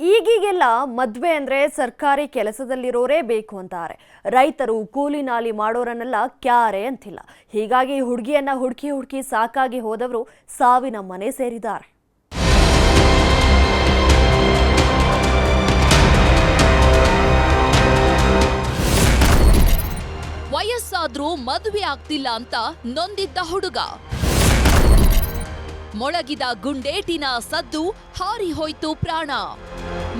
ಈಗೀಗೆಲ್ಲ ಮದ್ವೆ ಅಂದ್ರೆ ಸರ್ಕಾರಿ ಕೆಲಸದಲ್ಲಿರೋರೇ ಬೇಕು ಅಂತಾರೆ. ರೈತರು ಕೂಲಿ ನಾಲಿ ಮಾಡೋರನ್ನೆಲ್ಲ ಕ್ಯಾರೆ ಅಂತಿಲ್ಲ. ಹೀಗಾಗಿ ಹುಡುಗಿಯನ್ನ ಹುಡುಕಿ ಹುಡುಕಿ ಸಾಕಾಗಿ ಹೋದವರು ಸಾವಿನ ಮನೆ ಸೇರಿದ್ದಾರೆ. ವಯಸ್ಸಾದ್ರೂ ಮದುವೆ ಆಗ್ತಿಲ್ಲ ಅಂತ ನೊಂದಿದ್ದ ಹುಡುಗ. ಮೊಳಗಿದ ಗುಂಡೇಟಿನ ಸದ್ದು ಹಾರಿ ಹೋಯ್ತು ಪ್ರಾಣ.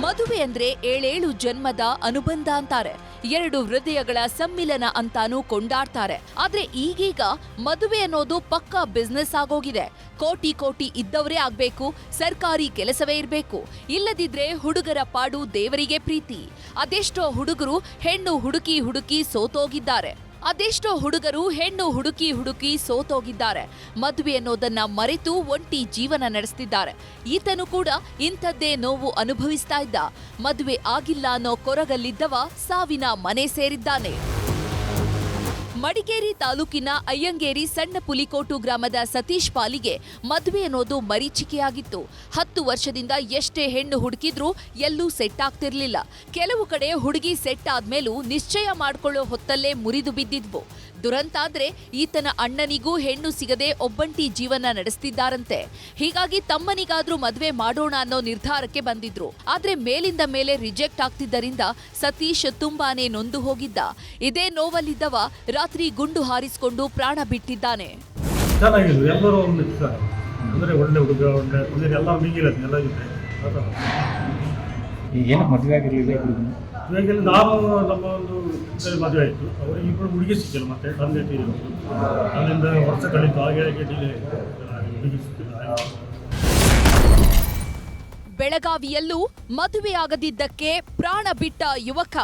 ಮದುವೆ ಅಂದ್ರೆ ಏಳೇಳು ಜನ್ಮದ ಅನುಬಂಧ ಅಂತಾರೆ. ಎರಡು ಹೃದಯಗಳ ಸಮ್ಮಿಲನ ಅಂತಾನೂ ಕೊಂಡಾಡ್ತಾರೆ. ಆದ್ರೆ ಈಗೀಗ ಮದುವೆ ಅನ್ನೋದು ಪಕ್ಕಾ ಬಿಸ್ನೆಸ್ ಆಗೋಗಿದೆ. ಕೋಟಿ ಕೋಟಿ ಇದ್ದವರೇ ಆಗ್ಬೇಕು, ಸರ್ಕಾರಿ ಕೆಲಸವೇ ಇರಬೇಕು. ಇಲ್ಲದಿದ್ರೆ ಹುಡುಗರ ಪಾಡು ದೇವರಿಗೆ ಪ್ರೀತಿ. ಅದೆಷ್ಟೋ ಹುಡುಗರು ಹೆಣ್ಣು ಹುಡುಕಿ ಹುಡುಕಿ ಸೋತೋಗಿದ್ದಾರೆ. ಅದೆಷ್ಟೋ ಹುಡುಗರು ಹೆಣ್ಣು ಹುಡುಕಿ ಹುಡುಕಿ ಸೋತೋಗಿದ್ದಾರೆ. ಮದುವೆ ಅನ್ನೋದನ್ನ ಮರೆತು ಒಂಟಿ ಜೀವನ ನಡೆಸ್ತಿದ್ದಾರೆ. ಈತನು ಕೂಡ ಇಂಥದ್ದೇ ನೋವು ಅನುಭವಿಸ್ತಾ ಇದ್ದ. ಮದುವೆ ಆಗಿಲ್ಲ ಅನ್ನೋ ಕೊರಗಲ್ಲಿದ್ದವ ಸಾವಿನ ಮನೆ ಸೇರಿದ್ದಾನೆ. ಮಡಿಕೇರಿ ತಾಲೂಕಿನ ಅಯ್ಯಂಗೇರಿ ಸಣ್ಣ ಪುಲಿಕೋಟು ಗ್ರಾಮದ ಸತೀಶ್ ಪಾಲಿಗೆ ಮದುವೆ ಅನ್ನೋದು ಮರೀಚಿಕೆಯಾಗಿತ್ತು. ಹತ್ತು ವರ್ಷದಿಂದ ಎಷ್ಟೇ ಹೆಣ್ಣು ಹುಡುಕಿದ್ರೂ ಎಲ್ಲೂ ಸೆಟ್ ಆಗ್ತಿರ್ಲಿಲ್ಲ. ಕೆಲವು ಕಡೆ ಹುಡುಗಿ ಸೆಟ್ ಆದ್ಮೇಲೂ ನಿಶ್ಚಯ ಮಾಡ್ಕೊಳ್ಳೋ ಹೊತ್ತಲ್ಲೇ ಮುರಿದು ಬಿದ್ದಿದ್ವು. ದುರಂತಾದ್ರೆ ಈತನ ಅಣ್ಣನಿಗೂ ಹೆಣ್ಣು ಸಿಗದೆ ಒಬ್ಬಂಟಿ ಜೀವನ ನಡೆಸ್ತಿದ್ದಾರಂತೆ. ಹೀಗಾಗಿ ತಮ್ಮನಿಗಾದ್ರೂ ಮದುವೆ ಮಾಡೋಣ ಅನ್ನೋ ನಿರ್ಧಾರಕ್ಕೆ ಬಂದಿದ್ರು. ಆದ್ರೆ ಮೇಲಿಂದ ಮೇಲೆ ರಿಜೆಕ್ಟ್ ಆಗ್ತಿದ್ದರಿಂದ ಸತೀಶ್ ತುಂಬಾನೇ ನೊಂದು ಹೋಗಿದ್ದ. ಇದೇ ನೋವಲ್ಲಿದ್ದವ ರಾತ್ರಿ ಗುಂಡು ಹಾರಿಸಿಕೊಂಡು ಪ್ರಾಣ ಬಿಟ್ಟಿದ್ದಾನೆ. ಎಲ್ಲರೂ ಏನು ಮದುವೆ ಆಗಿರಲಿಲ್ಲ ಹುಡುಗನು? ಇವಾಗ ನಾನು ನಮ್ಮ ಒಂದು ಮದುವೆ ಆಯಿತು. ಅವರಿಗೆ ಇಬ್ಬರು ಹುಡುಗಿ ಸಿಕ್ಕಿಲ್ಲ ಮತ್ತೆ ತಂದೆ ತೀರಿದ್ರು ಅಲ್ಲಿಂದ ವರ್ಷ ಕಳೀತು ಹಾಗೆ ಹಾಗೆ ಡಿಲೇ ಹುಡುಗಿ ಸಿಕ್ಕಿಲ್ಲ. ಬೆಳಗಾವಿಯಲ್ಲೂ ಮದುವೆಯಾಗದಿದ್ದಕ್ಕೆ ಪ್ರಾಣ ಬಿಟ್ಟ ಯುವಕ.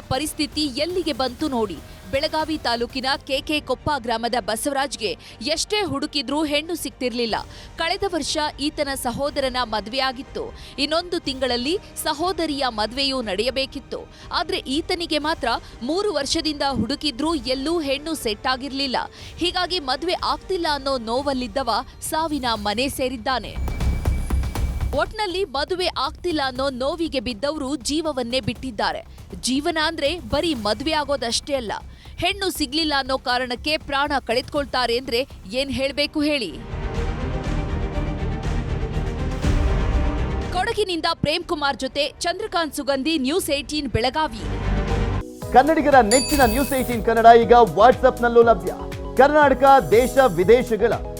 ಪರಿಸ್ಥಿತಿ ಎಲ್ಲಿಗೆ ಬಂತು ನೋಡಿ. ಬೆಳಗಾವಿ ತಾಲೂಕಿನ ಕೆಕೆ ಕೊಪ್ಪ ಗ್ರಾಮದ ಬಸವರಾಜ್ಗೆ ಎಷ್ಟೇ ಹುಡುಕಿದ್ರೂ ಹೆಣ್ಣು ಸಿಕ್ತಿರ್ಲಿಲ್ಲ ಕಳೆದ ವರ್ಷ ಈತನ ಸಹೋದರನ ಮದುವೆಯಾಗಿತ್ತು ಇನ್ನೊಂದು ತಿಂಗಳಲ್ಲಿ ಸಹೋದರಿಯ ಮದುವೆಯೂ ನಡೆಯಬೇಕಿತ್ತು. ಆದ್ರೆ ಈತನಿಗೆ ಮಾತ್ರ ಮೂರು ವರ್ಷದಿಂದ ಹುಡುಕಿದ್ರೂ ಎಲ್ಲೂ ಹೆಣ್ಣು ಸೆಟ್ ಆಗಿರಲಿಲ್ಲ. ಹೀಗಾಗಿ ಮದುವೆ ಆಗ್ತಿಲ್ಲ ಅನ್ನೋ ನೋವಲ್ಲಿದ್ದವ ಸಾವಿನ ಮನೆ ಸೇರಿದ್ದಾನೆ. ಒಟ್ನಲ್ಲಿ ಮದುವೆ ಆಗ್ತಿಲ್ಲ ಅನ್ನೋ ನೋವಿಗೆ ಬಿದ್ದವರು ಜೀವವನ್ನೇ ಬಿಟ್ಟಿದ್ದಾರೆ. ಜೀವನ ಅಂದ್ರೆ ಬರೀ ಮದುವೆ ಆಗೋದಷ್ಟೇ ಅಲ್ಲ. ಹೆಣ್ಣು ಸಿಗ್ಲಿಲ್ಲ ಅನ್ನೋ ಕಾರಣಕ್ಕೆ ಪ್ರಾಣ ಕಳೆದುಕೊಳ್ತಾರೆ ಅಂದ್ರೆ ಏನ್ ಹೇಳಬೇಕು ಹೇಳಿ? ಕೊಡಗಿನಿಂದ ಪ್ರೇಮ್ ಕುಮಾರ್ ಜೊತೆ ಚಂದ್ರಕಾಂತ್ ಸುಗಂಧಿ ನ್ಯೂಸ್ ಏಟೀನ್ ಬೆಳಗಾವಿ. ಕನ್ನಡಿಗರ ನೆಚ್ಚಿನ ನ್ಯೂಸ್ ಏಟೀನ್ ಕನ್ನಡ ಈಗ ವಾಟ್ಸ್ಆಪ್ನಲ್ಲೂ ಲಭ್ಯ. ಕರ್ನಾಟಕ, ದೇಶ, ವಿದೇಶಗಳ